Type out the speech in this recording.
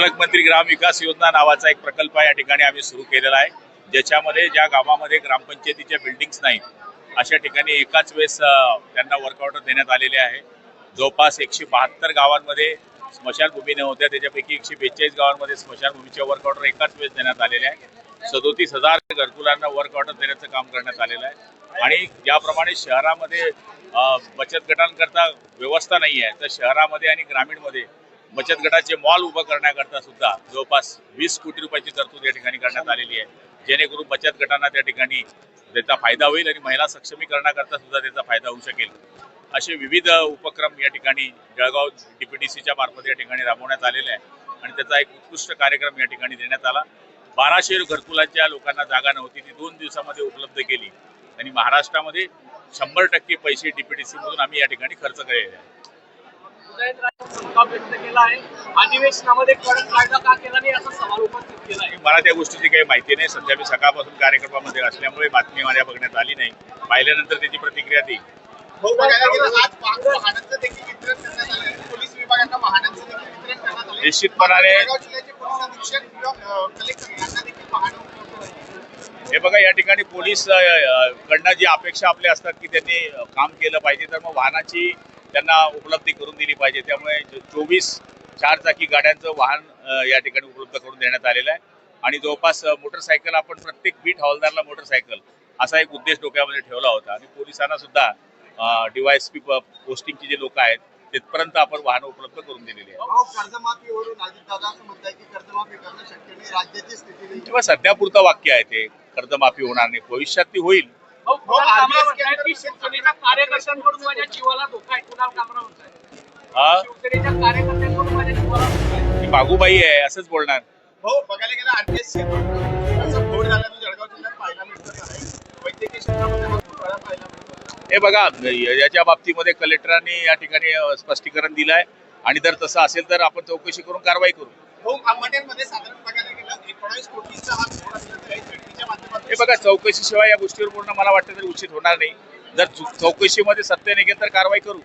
पालकमंत्री ग्राम विकास योजना नावाचा एक प्रकल्प या ठिकाणी आम्ही सुरू केलेला आहे. ज्याच्यामध्ये ज्या गावामध्ये ग्रामपंचायतीच्या बिल्डिंग्स नाहीत अशा ठिकाणी एकाच वेळेस त्यांना वर्कआउट देण्यात आलेले आहे. जवळपास एकशे बहात्तर गावांमध्ये स्मशानभूमी नव्हत्या त्याच्यापैकी एकशे बेचाळीस गावांमध्ये स्मशानभूमीच्या वर्क एकाच वेळेस देण्यात आलेले आहे. सदोतीस हजार घरकुलांना वर्कआउट देण्याचं काम करण्यात आलेलं आहे. आणि ज्याप्रमाणे शहरामध्ये बचत गटांकरता व्यवस्था नाही आहे तर शहरामध्ये आणि ग्रामीणमध्ये बचत गटाचे मॉल उभं करण्याकरता सुद्धा जवळपास वीस कोटी रुपयाची तरतूद या ठिकाणी करण्यात आलेली आहे. जेणेकरून बचत गटांना त्या ठिकाणी त्याचा फायदा होईल आणि महिला सक्षमीकरणाकरता सुद्धा त्याचा फायदा होऊ शकेल. असे विविध उपक्रम या ठिकाणी जळगाव डीपीडीसीच्या मार्फत या ठिकाणी राबवण्यात आलेले आहे. आणि त्याचा एक उत्कृष्ट कार्यक्रम या ठिकाणी देण्यात आला. बाराशे घरकुलांच्या लोकांना जागा नव्हती ती दोन दिवसामध्ये उपलब्ध केली. आणि महाराष्ट्रामध्ये शंभर टक्के पैसे डीपीडीसीमधून आम्ही या ठिकाणी खर्च केलेले आहे. व्यक्त केला आहे. अधिवेशनामध्ये कडक कायदा का केला नाही असा सवाल उपस्थित केला आहे? मला त्या गोष्टीची काही माहिती नाही. सध्या मी सकाळपासून कार्यक्रमामध्ये असल्यामुळे बातमी माझ्या बघण्यात आली नाही. पाहिल्यानंतर त्याची प्रतिक्रिया देईल हो, आहे. निश्चितपणाने. हे बघा या ठिकाणी पोलीस कडनं जी अपेक्षा आपली असतात की त्यांनी काम केलं पाहिजे तर मग वाहनाची त्यांना उपलब्धी करून दिली पाहिजे. त्यामुळे चोवीस चार चाकी गाड्यांचं वाहन या ठिकाणी उपलब्ध करून देण्यात आलेलं आहे. आणि जवळपास मोटरसायकल आपण प्रत्येक बीट हवालदारला मोटरसायकल असा एक उद्देश डोक्यामध्ये ठेवला होता. आणि पोलिसांना सुद्धा डीवायएसपी पोस्टिंगची जे लोक आहेत तिथपर्यंत आपण वाहनं उपलब्ध करून दिलेली आहे अहो, कर्जमाफीवरून अजितदादा असं म्हणताय की कर्जमाफी करणं शक्य नाही. राज्याची स्थिती नाही. तेव्हा सध्या पुरतं वाक्य आहे ते कर्जमाफी होणार नाही. भविष्यात ती होईल. हो, हा धोका आहे ती बागुबाई आहे असंच बोलणार. हो बघायला गेलं आरपीएस असं फोड झाल्यानं जळगाव जिल्ह्यात पाहायला मिळतं आहे वैद्यकीय क्षेत्रामध्ये हा घोटाळा पाहायला मिळतो. हे बघा याच्या बाबतीमध्ये कलेक्टरांनी या ठिकाणी स्पष्टीकरण दिलं आहे आणि जर तसं असेल तर आपण चौकशी करून कारवाई करू. साधारण आहे हे बघा चौकशीशिवाय या गोष्टीवर पूर्ण मला वाटतं तरी उचित होणार नाही. जर चौकशीमध्ये सत्य निघेल तर कारवाई करू.